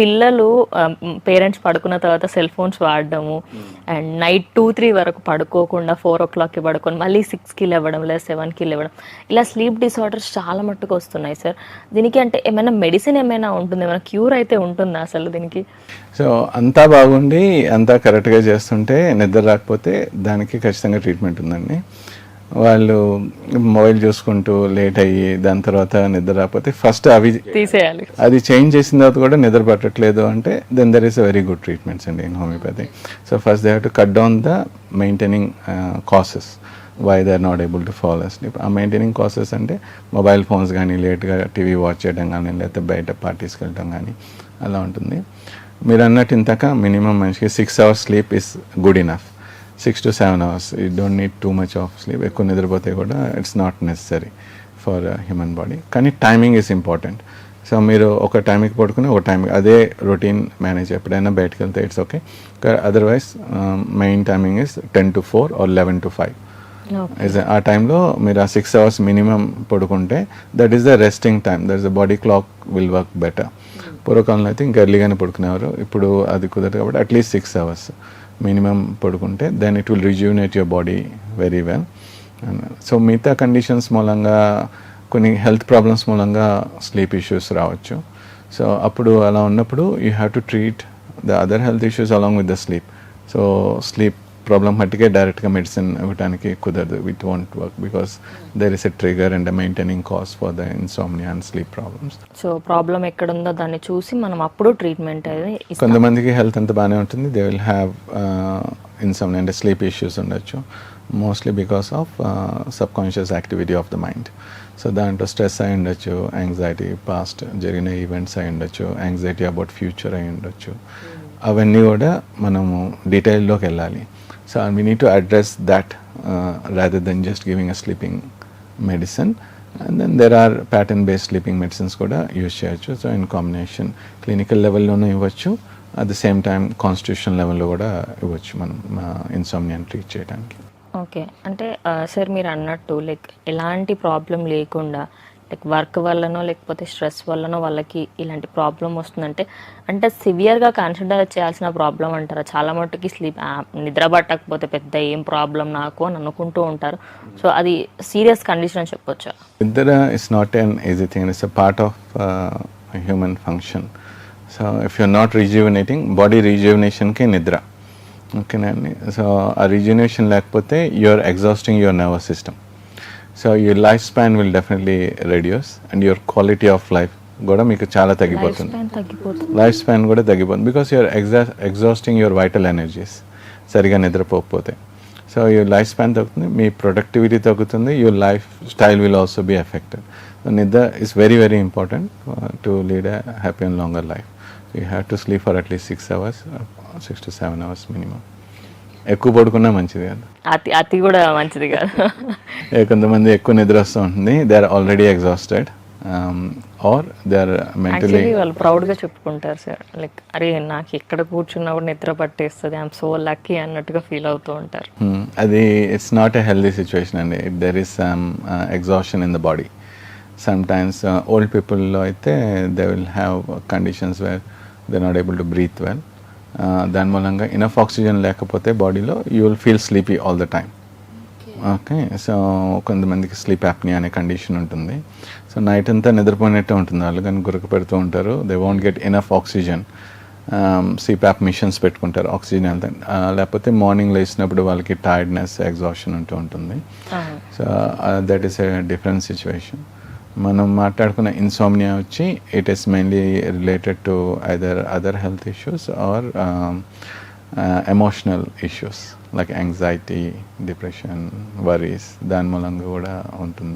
పిల్లలు పేరెంట్స్ పడుకున్న తర్వాత సెల్ ఫోన్స్ వాడడము అండ్ నైట్ టూ త్రీ వరకు పడుకోకుండా ఫోర్ ఓ క్లాక్కి పడుకొని మళ్ళీ సిక్స్కి లేవడం లేదా సెవెన్కి లేవడం. ఇలా స్లీప్ డిసార్డర్స్ చాలా మట్టుకు వస్తున్నాయి సార్. దీనికి అంటే ఏమైనా మెడిసిన్ ఏమైనా ఉంటుంది? ఏమైనా క్యూర్ అయితే ఉంటుందా అసలు దీనికి? సో అంతా బాగుండి అంతా కరెక్ట్గా చేస్తుంటే నిద్ర రాకపోతే దానికి ఖచ్చితంగా ట్రీట్మెంట్ ఉందండి. వాళ్ళు మొబైల్ చూసుకుంటూ లేట్ అయ్యి దాని తర్వాత నిద్ర రాకపోతే ఫస్ట్ అవి తీసేయాలి. అది చేంజ్ చేసిన తర్వాత కూడా నిద్ర పట్టట్లేదు అంటే then there is a very good treatments అండి in homeopathy so first they have to cut down the maintaining causes why they are not able to follow sleep uh maintaining causes అంటే mobile phones కానీ లేట్గా TV watch చేయడం కానీ లేకపోతే బయట పార్టీస్కి వెళ్ళడం కానీ అలా ఉంటుంది. మీరు అన్నట్టు ఇంతక మినిమం మనిషికి six hours sleep is good enough six to seven hours you don't need too much of sleep ఎక్కువ నిద్రపోతే కూడా it's not necessary for human body కానీ టైమింగ్ ఈజ్ ఇంపార్టెంట్ సో మీరు ఒక టైంకి పడుకుని ఒక టైం అదే రొటీన్ మేనేజ్ ఎప్పుడైనా బయటకు వెళ్తే it's okay otherwise main timing is ten to four or eleven to five is ఆ టైంలో మీరు ఆ సిక్స్ అవర్స్ మినిమం పడుకుంటే that is the resting time that is the body clock will work better పూర్వకాలంలో అయితే ఇంకా ఎర్లీగానే పడుకునేవారు. ఇప్పుడు అది కుదరదు కాబట్టి at least six hours minimum పడుకుంటే then it will rejuvenate your body very well so మిగతా కండిషన్స్ మూలంగా కొన్ని హెల్త్ ప్రాబ్లమ్స్ మూలంగా స్లీప్ ఇష్యూస్ రావచ్చు. సో అప్పుడు అలా ఉన్నప్పుడు you have to treat the other health issues along with the sleep so sleep problem మట్టికే డైరెక్ట్గా మెడిసిన్ ఇవ్వడానికి కుదరదు. It won't work because there is a trigger and maintaining cause for the insomnia and sleep problems so problem ఎక్కడుందో దాన్ని చూసి మనం అప్పుడు treatment అనేది ఇస్తాం. కొంతమందికి హెల్త్ అంతా బాగానే ఉంటుంది. దే విల్ హ్యావ్ ఇన్సమ్ని అంటే స్లీప్ ఇష్యూస్ ఉండొచ్చు. Mostly because of subconscious activity of the mind so దాంట్లో స్ట్రెస్ అయి ఉండొచ్చు యాంగ్జైటీ పాస్ట్ జరిగిన ఈవెంట్స్ అయి ఉండొచ్చు యాంగ్జైటీ అబౌట్ ఫ్యూచర్ అయి ఉండొచ్చు. అవన్నీ కూడా మనము డీటెయిల్లోకి వెళ్ళాలి. So we need to address that rather than just giving a sleeping medicine and then there are pattern based sleeping medicines కూడా యూజ్ చేయొచ్చు. సో ఇన్ కాంబినేషన్ క్లినికల్ లెవెల్లోనూ ఇవ్వచ్చు. At the same time constitution లెవెల్లో కూడా ఇవ్వచ్చు మనం ఇన్సోమ్నియాని treat చేయడానికి ఓకే అంటే uh, ఆ, సార్ మీరు అన్నట్టు లైక్ ఎలాంటి ప్రాబ్లం లేకుండా లైక్ వర్క్ వల్లనో లేకపోతే స్ట్రెస్ వల్లనో వాళ్ళకి ఇలాంటి ప్రాబ్లం వస్తుందంటే అంటే సివియర్గా కన్సిడర్ చేయాల్సిన ప్రాబ్లం అంటారా. చాలా మట్టుకి స్లీప్ నిద్ర పట్టకపోతే పెద్ద ఏం ప్రాబ్లం నాకు అని అనుకుంటూ ఉంటారు. సో అది సీరియస్ కండిషన్ అని చెప్పొచ్చు? నిద్ర is not an easy thing it's a part of human function so if you're not rejuvenating body రిజ్యూనేషన్కి నిద్ర. ఓకేనండి సో ఆ రిజ్యూనేషన్ లేకపోతే you are exhausting your nervous system so your life span will definitely reduce and your quality of life కూడా మీకు చాలా తగ్గిపోతుంది. Life span కూడా తగ్గిపోతుంది because you are exha exhausting your vital energies సరిగా నిద్రపోకపోతే. సో యువర్ లైఫ్ స్పాన్ తగ్గుతుంది మీ ప్రొడక్టివిటీ తగ్గుతుంది your life style will also be affected నిద్ర is very very important to lead a happy and longer life you have to sleep for at least six hours six to seven hours minimum ఎక్కువ పడుకున్నా మంచిది కాదు. అతి అతి కూడా మంచిది కాదు. కొంతమంది ఎక్కువ నిద్ర వస్తూ ఉంటుంది. They are already exhausted or they are mentally వాళ్ళు ప్రౌడ్గా చెప్పుకుంటారు సార్ లైక్ అరే నాకు ఎక్కడ కూర్చున్నా కూడా నిద్ర పట్టేస్తుంది. ఐఎమ్ సో లక్కీ అన్నట్టుగా ఫీల్ అవుతూ ఉంటారు. Hmm. అది it's not a healthy situation అండి. There is some exhaustion in the body sometimes old పీపుల్లో అయితే they will have conditions where they not able to breathe well దాని మూలంగా ఇనఫ్ ఆక్సిజన్ లేకపోతే బాడీలో you will feel sleepy all the time okay so కొంతమందికి sleep యాప్ని అనే condition ఉంటుంది. So night అంతా నిద్రపోయినట్టే ఉంటుంది. వాళ్ళు కానీ గురక పెడుతూ ఉంటారు. They won't get enough oxygen CPAP machines పెట్టుకుంటారు. ఆక్సిజన్ వెళ్తే లేకపోతే మార్నింగ్ లేచినప్పుడు వాళ్ళకి టైర్డ్నెస్ ఎగ్జాషన్ ఉంటూ ఉంటుంది. So that is a different situation మనం మాట్లాడుకున్న ఇన్సోమ్నియా వచ్చి it is mainly related to either other health issues or emotional issues like anxiety depression worries దాని మూలంగా కూడా ఉంటుంది.